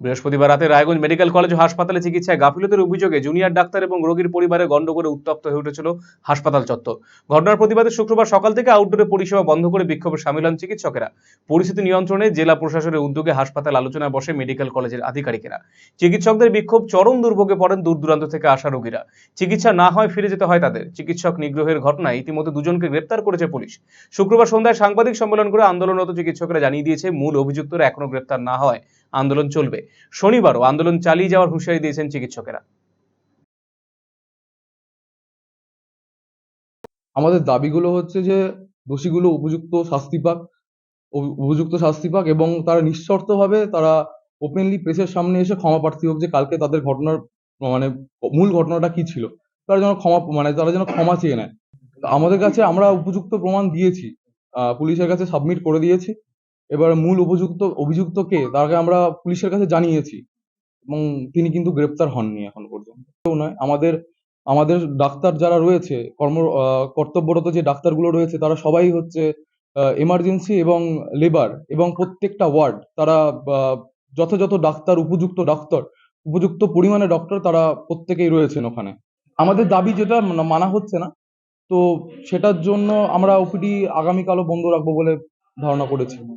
বৃহস্পতিবার রাতে Raiganj medical college ও হাসপাতালে চিকিৎসায় গাফিলতির অভিযোগে জুনিয়র ডাক্তার এবং রোগীর পরিবারে গন্ডগোলে উত্তপ্ত হয়ে উঠেছিল হাসপাতাল চত্বর। ঘটনার প্রতিবাদে শুক্রবার সকাল থেকে আউটডোরে পরিষেবা বন্ধ করে বিক্ষোভে সামিল হন চিকিৎসকেরা। পরিস্থিতি নিয়ন্ত্রণে জেলা প্রশাসনের উদ্যোগে হাসপাতাল আলোচনায় বসে মেডিকেল কলেজের আধিকারিকেরা। চিকিৎসকদের বিক্ষোভ চরম দুর্ভোগে পড়েন দূর দূরান্ত থেকে আসা রোগীরা। চিকিৎসা না হয় ফিরে যেতে হয় তাদের। চিকিৎসক নিগ্রহের ঘটনায় ইতিমধ্যে দুজনকে গ্রেপ্তার করেছে পুলিশ। শুক্রবার সন্ধ্যায় সাংবাদিক সম্মেলন করে আন্দোলনরত চিকিৎসকরা জানিয়ে দিয়েছে, মূল অভিযুক্তরা এখনও গ্রেপ্তার না হয়। আন্দোলন চলবে। শনিবারও আন্দোলন চালিয়ে যাওয়ার হুঁশিয়ারি দিয়েছেন চিকিৎসকেরা। আমাদের দাবিগুলো হচ্ছে যে দোষীগুলো উপযুক্ত শাস্তি পাক, উপযুক্ত শাস্তি পাক এবং তারা নিঃশর্তভাবে তারা ওপেনলি প্রেসের সামনে এসে ক্ষমা প্রার্থী হোক যে কালকে তাদের ঘটনার মানে মূল ঘটনাটা কি ছিল। তারা যেন ক্ষমা মানে তারা যেন ক্ষমা চেয়ে নেয়। আমাদের কাছে আমরা উপযুক্ত প্রমাণ দিয়েছি। পুলিশের কাছে সাবমিট করে দিয়েছি। এবার মূল উপযুক্ত, অভিযুক্তকে তাকে আমরা পুলিশের কাছে জানিয়েছি এবং তিনি কিন্তু গ্রেপ্তার হননি এখন পর্যন্ত। নয়, আমাদের আমাদের ডাক্তার যারা রয়েছে, কর্ম কর্তব্যরত যে ডাক্তারগুলো রয়েছে, তারা সবাই হচ্ছে এমার্জেন্সি এবং লেবার এবং প্রত্যেকটা ওয়ার্ড তারা যথাযথ ডাক্তার, উপযুক্ত ডাক্তার, উপযুক্ত পরিমাণে ডক্টর তারা প্রত্যেকেই রয়েছেন ওখানে। আমাদের দাবি যেটা, মানা- মানা হচ্ছে না, তো সেটার জন্য আমরা ওপিডি আগামীকালও বন্ধ রাখব বলে ধারণা করেছি।